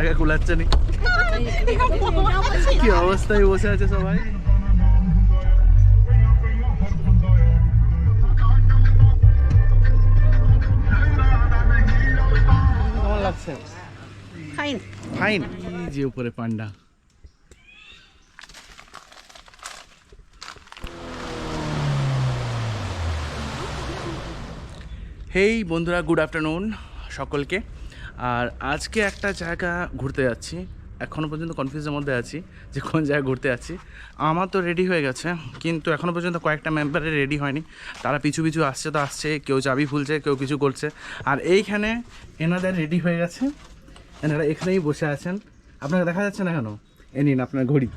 জায়গা কুলাচ্ছে নি। কি অবস্থায় বসে আছে সবাই? কেমন লাগছে? ফাইন ফাইন যে উপরে পান্ডা। হেই বন্ধুরা গুড আফটারনুন সকলকে। আর আজকে একটা জায়গা ঘুরতে যাচ্ছি। এখনও পর্যন্ত কনফিউজের মধ্যে আছি যে কোন জায়গায় ঘুরতে যাচ্ছি। আমার তো রেডি হয়ে গেছে, কিন্তু এখনও পর্যন্ত কয়েকটা মেম্বারে রেডি হয়নি। তারা পিছু পিছু আসছে তো আসছে, কেউ চাবি ফুলছে কেউ কিছু করছে। আর এইখানে এনাদের রেডি হয়ে গেছে। এনারা এখানেই বসে আছেন। আপনাকে দেখা যাচ্ছে না কেন? এ নিন আপনার ঘড়ি।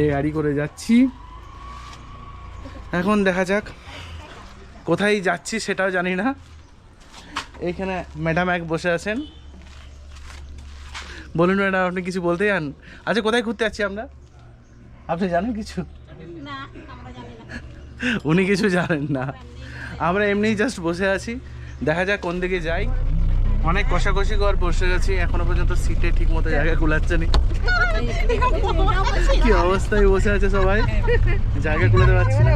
এই গাড়ি করে যাচ্ছি। এখন দেখা যাক, কোথায় যাচ্ছি সেটাও জানি না। এইখানে ম্যাডাম এক বসে আছেন। বলুন ম্যাডাম আপনি কিছু বলতে চান? আচ্ছা কোথায় ঘুরতে যাচ্ছি আমরা? আপনি জানেন কিছু? না আমরা জানি না। উনি কিছু জানেন না। আমরা এমনিই জাস্ট বসে আছি। দেখা যাক কোন দিকে যাই। অনেক কষাকষি কর বসে গেছি এখনও পর্যন্ত সিটে ঠিক মতো জায়গা কুলাচ্ছে নি। কি অবস্থায় বসে আছে সবাই? জায়গা কুলাতে পারছি না।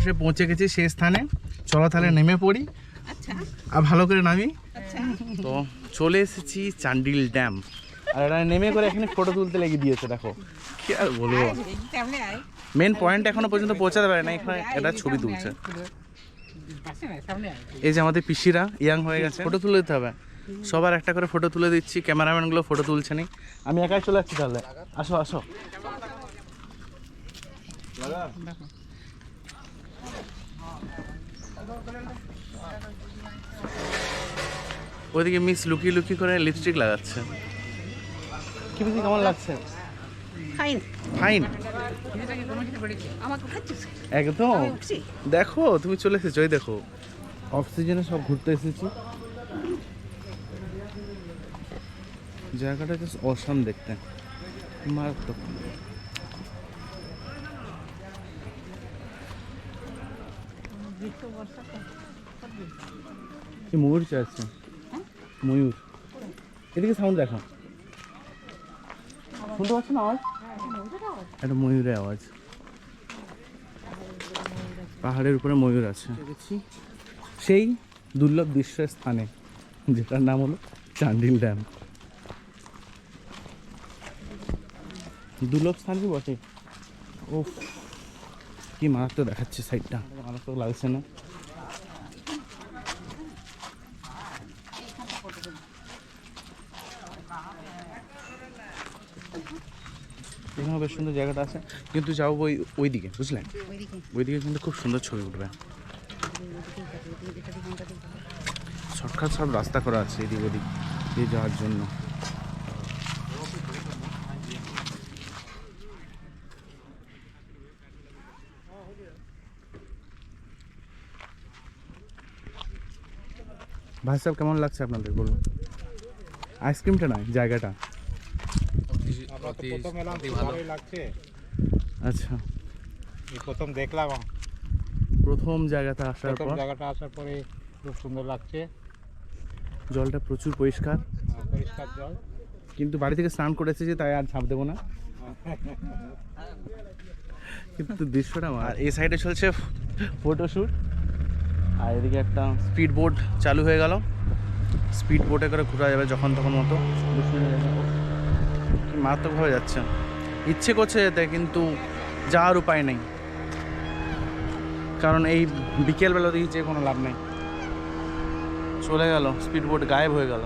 অবশেষে পৌঁছে গেছি সেই স্থানে। চলো তাহলে নেমে পড়ি। আচ্ছা। আর ভালো করে নামি। আচ্ছা। তো চলে এসেছি চান্ডিল ড্যাম। আর এরা নেমে করে এখানে ফটো তুলতে লেগে দিয়েছে দেখো। কি আর বলব? মেন পয়েন্ট এখনও পর্যন্ত পৌঁছাতে পারে না এখানে এটা ছবি তুলছে। এই যে আমাদের পিসিরা ইয়াং হয়ে গেছে। ফটো তুলে দিতে হবে। সবার একটা করে ফটো তুলে দিচ্ছি ক্যামেরাম্যানগুলো ফটো তুলছে নি। আমি একাই চলে যাচ্ছি তাহলে। আসো আসো। ওইদিকে মিস লুকিয়ে লুকিয়ে করে লিপস্টিক লাগাচ্ছে। কি বেশি কেমন লাগছে? ফাইন ফাইন একদম? দেখো তুমি চলে এসেছ ওই দেখো। অফ সিজনে সব ঘুরতে এসেছি। জায়গাটা জাস্ট অসাম দেখতে। মারাত্মক। ময়ূর চাচ্ছে ময়ূর। এদিকে সাউন্ড দেখো। শুনতে পাচ্ছ না আওয়াজ? একটা ময়ূরের আওয়াজ। পাহাড়ের উপরে ময়ূর আছে। সেই দুর্লভ দৃশ্যের স্থানে, যেটার নাম হলো চান্ডিল ড্যাম। দুর্লভ স্থান কি বটে? ও কি মারাত্মক দেখাচ্ছে সাইডটা মারাত্মক লাগছে না। এখানে বেশ সুন্দর জায়গাটা আছে। কিন্তু যাও ওই ওই দিকে বুঝলেন ওইদিকে ওইদিকে কিন্তু খুব সুন্দর ছবি উঠবে। শর্টকাট সব রাস্তা করা আছে এদিক ওদিক দিয়ে যাওয়ার জন্য। ভাই সাহেব কেমন লাগছে আপনাদের বলুন? আইসক্রিমটা নয় জায়গাটা? আচ্ছা। প্রথম দেখলাম। প্রথম জায়গাতে আসার পর? জায়গাটা আসার পরে খুব সুন্দর লাগছে। জলটা প্রচুর পরিষ্কার। পরিষ্কার জল। কিন্তু বাড়ি থেকে স্নান করে এসেছি তাই আর ঝাঁপ দেবো না। কিন্তু দৃশ্যটা আর এই সাইডে চলছে ফটোশ্যুট আর এদিকে একটা স্পিড বোট চালু হয়ে গেল। স্পিড বোটে করে ঘোরা যাবে যখন তখন মতো। মারাত্মকভাবে যাচ্ছে। ইচ্ছে করছে যেতে, কিন্তু যাওয়ার উপায় নেই। কারণ এই বিকেলবেলা দিকে যে কোনো লাভ নেই। চলে গেল স্পিড বোট গায়েব হয়ে গেল।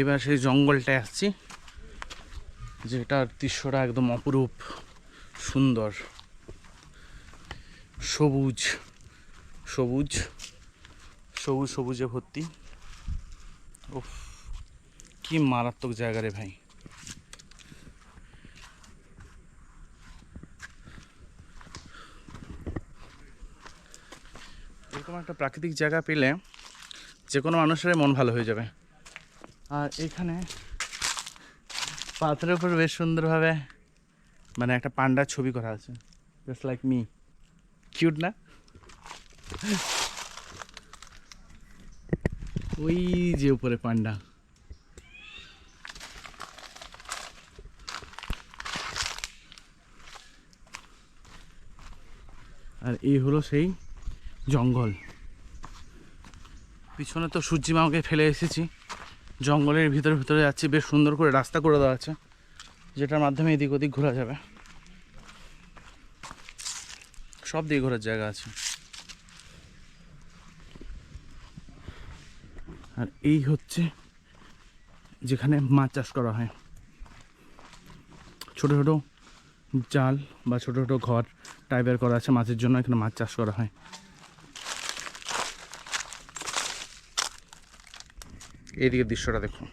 এবার সেই জঙ্গলটায় আসছি, যেটার দৃশ্যটা একদম অপরূপ, সুন্দর, সবুজ সবুজ সবুজ সবুজে ভর্তি। উফ, কি মারাত্মক জায়গা রে ভাই। এরকম একটা প্রাকৃতিক জায়গা পেলে যে কোনো মানুষের মন ভালো হয়ে যাবে। আর এখানে পাথরের উপর বেশ সুন্দরভাবে মানে একটা পান্ডার ছবি করা আছে জাস্ট লাইক মি কিউট না? ওই যে উপরে পান্ডা। আর এই হলো সেই জঙ্গল। পিছনে তো সূর্যি মামাকে ফেলে এসেছি। জঙ্গলের ভিতরে ভিতরে যাচ্ছি, বেশ সুন্দর করে রাস্তা করে দেওয়া আছে, যেটার মাধ্যমে এদিক ওদিক ঘোরা যাবে। সব দিকে ঘোরার জায়গা আছে। আর এই হচ্ছে যেখানে মাছ চাষ করা হয়। ছোট ছোট জাল বা ছোট ছোট ঘর টাইপের করা আছে, মাছের জন্য এখানে মাছ চাষ করা হয়। এইদিকে দৃশ্যটা দেখুন।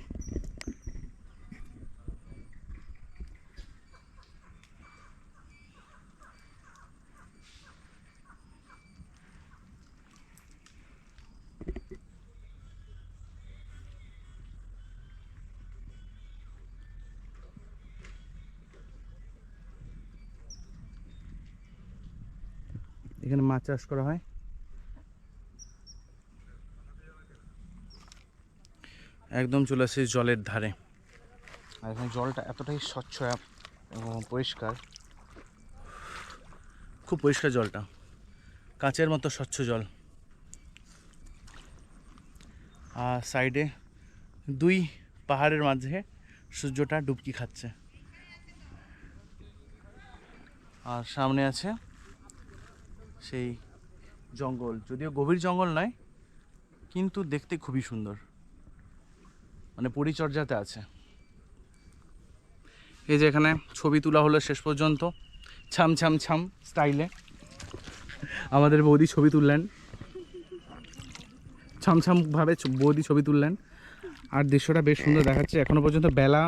এখানে মাছ চাষ করা হয়। একদম চলে আসছে জলের ধারে। আর এখানে জলটা এতটাই স্বচ্ছ এবং পরিষ্কার। খুব পরিষ্কার জলটা। কাঁচের মতো স্বচ্ছ জল। আর সাইডে দুই পাহাড়ের মাঝে সূর্যটা ডুবকি খাচ্ছে। আর সামনে আছে সেই জঙ্গল। যদিও গভীর জঙ্গল নয় কিন্তু দেখতে খুবই সুন্দর। মানে পরিচর্যাতে আছে। এই যে এখানে ছবি তোলা হলো শেষ পর্যন্ত। ছাম ছাম ছাম স্টাইলে। আমাদের বৌদি ছবি তুললেন। ছাম ছাম ভাবে বৌদি ছবি তুললেন। আর দৃশ্যটা বেশ সুন্দর দেখাচ্ছে। এখনও পর্যন্ত বেলা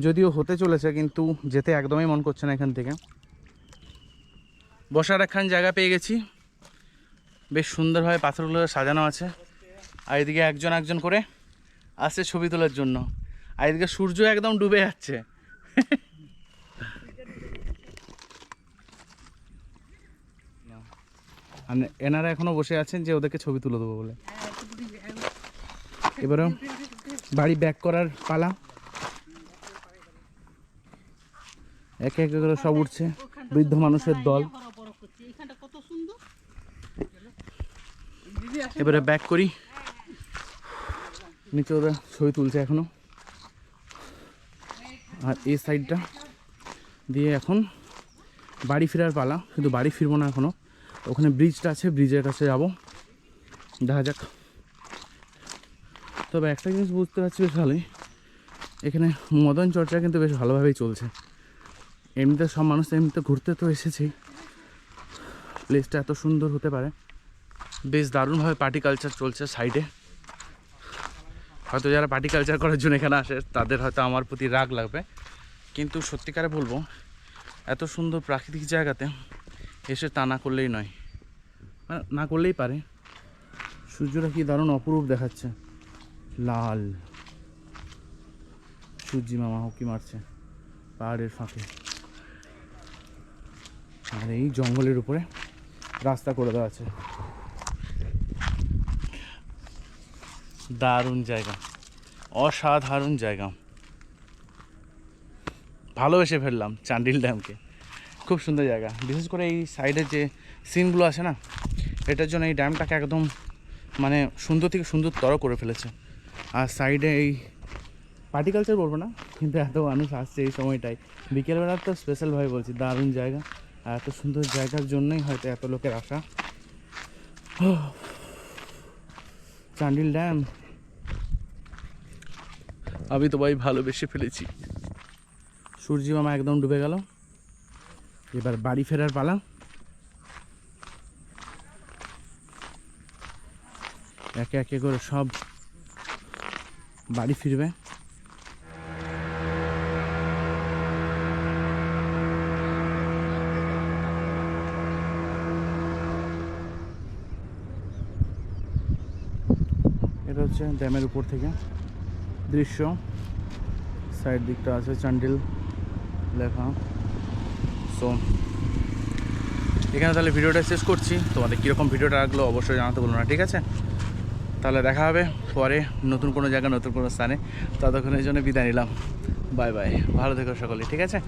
যদিও হতে চলেছে, কিন্তু যেতে একদমই মন করছে না এখান থেকে। বসার একখান জায়গা পেয়ে গেছি। বেশ সুন্দরভাবে পাথরগুলো সাজানো আছে। আর এদিকে একজন একজন করে আসছে ছবি তোলার জন্য। আর এদিকে সূর্য একদম ডুবে যাচ্ছে। এনারা এখনও বসে আছেন যে ওদেরকে ছবি তুলে দেবো বলে। এবারও বাড়ি ব্যাক করার পালা। একে একে করে সব উঠছে, বৃদ্ধ মানুষের দল। এবারে ব্যাক করি। নিচে ওরা ছবি তুলছে এখনও। আর এই সাইডটা দিয়ে এখন বাড়ি ফেরার পালা, কিন্তু বাড়ি ফিরবো না এখনও। ওখানে ব্রিজটা আছে ব্রিজের কাছে যাব। দেখা যাক। তবে একটা জিনিস বুঝতে পারছি বেশ ভালোই, এখানে মদন চর্চা কিন্তু বেশ ভালোভাবেই চলছে। এমনিতে সব মানুষ এমনিতে ঘুরতে তো এসেছেই। প্লেসটা এত সুন্দর হতে পারে। বেশ দারুণভাবে পার্টি কালচার চলছে সাইডে হয়তো যারা পার্টি কালচার করার জন্য এখানে আসে, তাদের হয়তো আমার প্রতি রাগ লাগবে। কিন্তু সত্যিকারে বলব, এত সুন্দর প্রাকৃতিক জায়গাতে এসে তা না করলেই নয়। না করলেই পারে। সূর্যটা কি দারুণ অপরূপ দেখাচ্ছে। লাল। সূর্যি মামা উঁকি মারছে পাহাড়ের ফাঁকে। আর এই জঙ্গলের উপরে রাস্তা করে দেওয়া আছে। দারুণ জায়গা। অসাধারণ জায়গা। ভালোবেসে ফেললাম চান্ডিল ড্যামকে। খুব সুন্দর জায়গা। বিশেষ করে এই সাইডের যে সিনগুলো আছে না, এটার জন্য এই ড্যামটাকে একদম মানে সুন্দর থেকে সুন্দরতর করে ফেলেছে। আর সাইডে এই পার্টিকালচার বলব না, কিন্তু এত মানুষ আসছে এই সময়টায়। বিকেলবেলা তো স্পেশালভাবে বলছি, দারুণ জায়গা। আর এত সুন্দর জায়গার জন্যই হয়তো এত লোকের আসা। চান্ডিল ড্যাম। আমি তো ভাই ভালোবেসে ফেলেছি। সূর্যি মামা একদম ডুবে গেল। এবার বাড়ি ফেরার পালা। একে একে করে সব বাড়ি ফিরবে। এটা হচ্ছে ড্যামের উপর থেকে। দৃশ্য। সাইড দিকটা আছে চান্ডিল লেখা। সো এখানে তাহলে ভিডিওটা শেষ করছি। তোমাদের কীরকম ভিডিওটা লাগল অবশ্যই জানাতে বলো না, ঠিক আছে? তাহলে দেখা হবে পরে নতুন কোনো জায়গা নতুন কোনো স্থানে। ততক্ষণের জন্য বিদায় নিলাম। বাই বাই ভালো থেকো সকলে, ঠিক আছে?